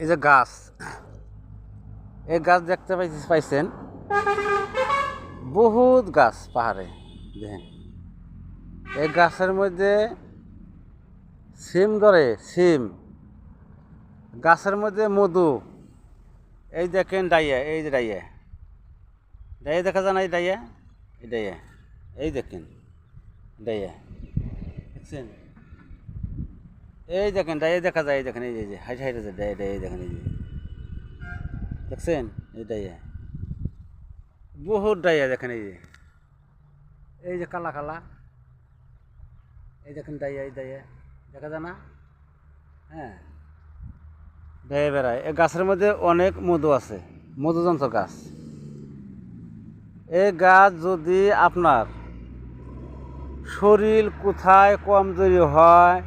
এই যে গাছ, এই গাছ দেখতে পাই পাইছেন? বহুত গাছ পাহাড়ে, দেখেন। এই গাছের মধ্যে সিম ধরে, সিম। গাছের মধ্যে মধু। এই দেখেন ডাইয়া, এই যে ডাইয়া। ডাইয়া দেখা যায় না এই ডাইয়া? এই ডাইয়া। এই দেখেন, ডাইয়া। দেখছেন? এই দেখেন ডাইয়া দেখা যায়, এই দেখেন, এই যে- এই হাইট হাইট আছে ডাইয়া ডাইয়া দেখেন, এই যে। দেখছেন? এই ডাইয়া। বহুত ডাইয়া, দেখেন, এই যে। এই যে কালা কালা। এই দেখেন ডাইয়া, এই ডাইয়া। দেখা যায় না? হ্যাঁ। বেয়ে বেড়ায়। এই গাছের মধ্যে অনেক মধু আছে। মধুযন্ত্র গাছ। এই গাছ যদি আপনার শরীর কোথায় কমজোরি হয়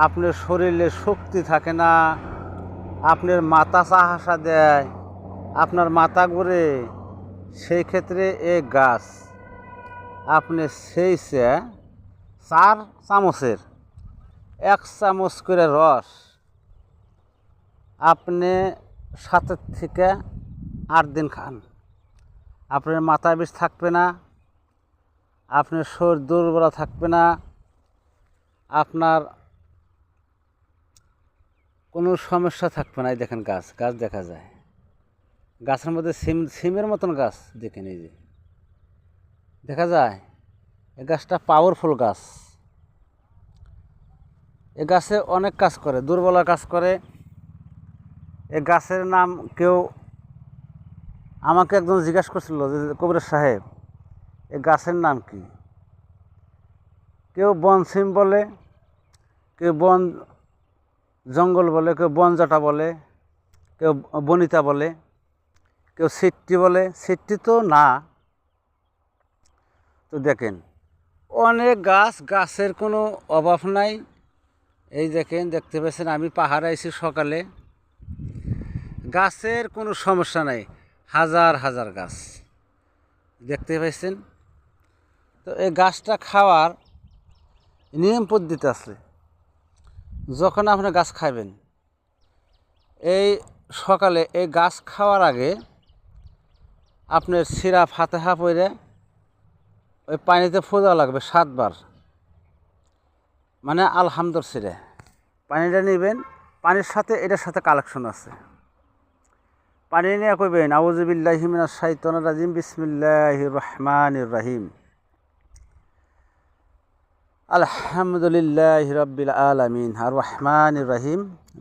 আপনার শরীরে শক্তি থাকে না, আপনার মাথা চাহাসা দেয়, আপনার মাথা ঘুরে, সেই ক্ষেত্রে এই গাছ, আপনি সেই চার চামচের, এক চামচ করে রস, আপনি সাতের থেকে আট দিন খান। আপনার মাথা বিষ থাকবে না, আপনার শরীর দুর্বল থাকবে না, আপনার কোনো সমস্যা থাকবে না, এই দেখেন গাছ গাছ দেখা যায়। গাছের মধ্যে সিম, সিমের মতন গাছ, দেখেন এই যে। দেখা যায়, এই গাছটা পাওয়ারফুল গাছ। এ গাছে অনেক কাজ করে, দুর্বলা কাজ করে। এ গাছের নাম কেউ আমাকে একজন জিজ্ঞাসা করছিল যে, কবির সাহেব, এ গাছের নাম কি? কেউ বন সিম বলে, কেউ বন জঙ্গল বলে, কেউ বনজাটা বলে, কেউ বনিতা বলে, কেউ সিট্টি বলে। সিট্টি তো না। তো দেখেন, অনেক গাছ, গাছের কোনো অভাব নাই। এই দেখেন, দেখতে পেয়েছেন আমি পাহাড়ে আইছি সকালে। গাছের কোনো সমস্যা নাই, হাজার হাজার গাছ। দেখতে পাইছেন তো এই গাছটা খাওয়ার নিয়ম পদ্ধতি আছে। যখন আপনি গাছ খাবেন এই সকালে এই গাছ খাওয়ার আগে আপনার সিরা ফাতেহা পরে ওই পানিতে ফোদা লাগবে সাতবার। মানে আলহামদুর সিরে পানিটা নেবেন, পানির সাথে এটার সাথে কালেকশন আছে। পানি নিয়ে কইবেন আউজুবিল্লাহিমিনা শাইতন রাজিম বিসমিল্লাহ রহমান রাহিম। আলহামদুলিল্লাহ রবিল আলমিন। আর রহমান রহিম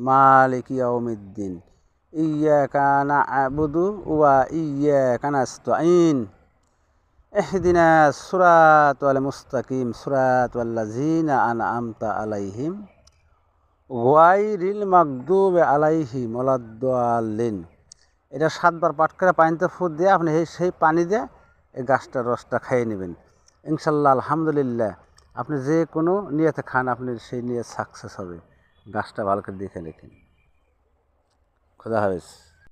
মালিক ইয়াউমিদ্দিন। ইয়া কানা আবুদু ওয়া ইয়া কানাস্তাইন এহদিনা সুরাত আল মুস্তাকিম। সুরাত আল্লাজিনা আমতা আলাইহিম। ওয়াইরিল মাকদুব আলাইহি মোলাদ্দালিন এটা সাতবার পাট করে পানিতে ফুট দিয়ে আপনি সেই পানি দিয়ে এই গাছটার রসটা খেয়ে নেবেন। ইনশাল্লাহ, আলহামদুলিল্লাহ। আপনি যে কোনো নিয়েতে খান, আপনি সেই নিয়ে সাকসেস হবে। গাছটা ভালো করে দেখে লেখেন। খোদা হাফেজ।